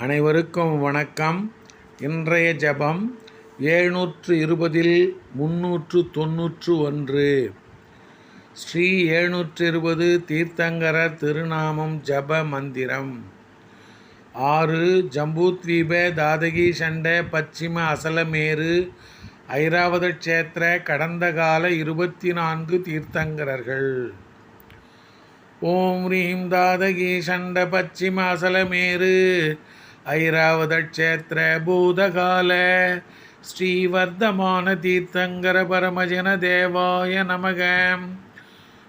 அனைவருக்கும் வணக்கம். இன்றைய ஜெபம் ஏழ்நூற்று இருபதில் முன்னூற்று தொன்னூற்று ஒன்று. ஸ்ரீ எழுநூற்று இருபது தீர்த்தங்கரர் திருநாமம் ஜப மந்திரம். ஆறு ஜம்பூத்வீப தாதகி சண்ட பச்சிம அசலமேரு ஐராவத க்ஷேத்திர கடந்த கால இருபத்தி நான்கு தீர்த்தங்கரர்கள். ஓம் ரீம் தாதகி சண்ட பச்சிம அசலமேரு ஐராவத பூதகால. ஸ்ரீவர்தமான தீர்த்தங்கர பரமஜன தேவாய நமக.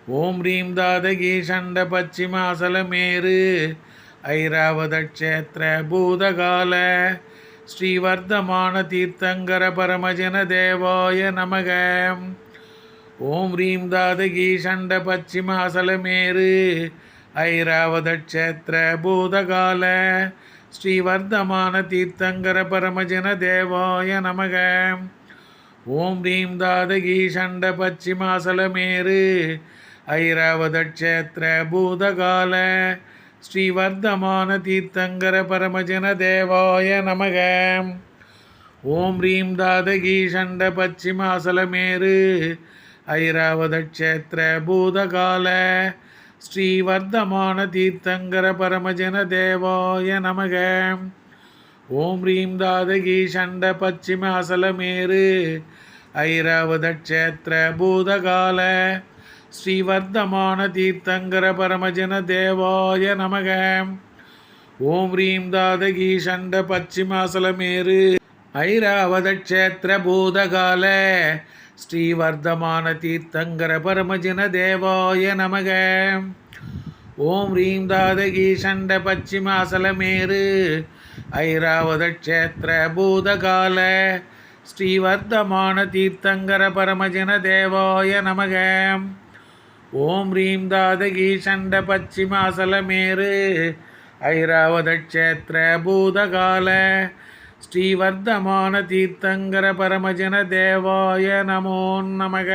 ஓம் ரீம் தாதகி சண்ட பச்சிமாசலமேரு அசலமேரு பூதகால. ஸ்ரீவர்தமான தீர்த்தங்கர பரமஜன தேவாய நமக. ஓம் ரீம் தாதகி சண்ட பச்சிமாசலமேரு அசலமேரு பூதகால. ஸ்ரீவர்தமான தீர்த்தங்கர பரமஜன தேவாய நமக. ஓம் ரீம் தாதகி சண்ட பச்சிம ஐராவதக்ஷேத்திர பூதகால. ஸ்ரீவர்தமான தீர்த்தங்கர பரமஜன தேவாய நமக. ஓம் ரீம் தாதகி சண்ட பச்சிம ஐராவதக்ஷேத்திர பூதகால. ஸ்ரீவர்தமான தீர்த்தங்கர பரமஜன தேவாய நமக. ஓம் ரீம் தாதகி சண்ட பச்சிம அசலமேரு ஐராவத க்ஷேத்திர பூதகால. ஸ்ரீவர்தமான தீர்த்தங்கர பரமஜன தேவாய நமக. ஓம் ரீம் தாதகி சண்ட பச்சிம பச்சிமாசலமேரு ஐராவத க்ஷேத்திர பூதகால. ஸ்ரீவர்தமான தீர்த்தங்கர பரமஜன தேவாய நமக. ஓம் ரீம் தாதகி சண்ட பச்சிமாசலமேரு ஐராவத க்ஷேத்திர பூதகால. ஸ்ரீவர்தமான தீர்த்தங்கர பரமஜன தேவாய நமக. ஓம் ரீம் தாதகி சண்ட பச்சிமாசலமேரு ஐராவத க்ஷேத்திர பூதகால. ஸ்ரீவர்தமான தீர்த்தங்கர பரமஜன தேவாய நமோ நமக.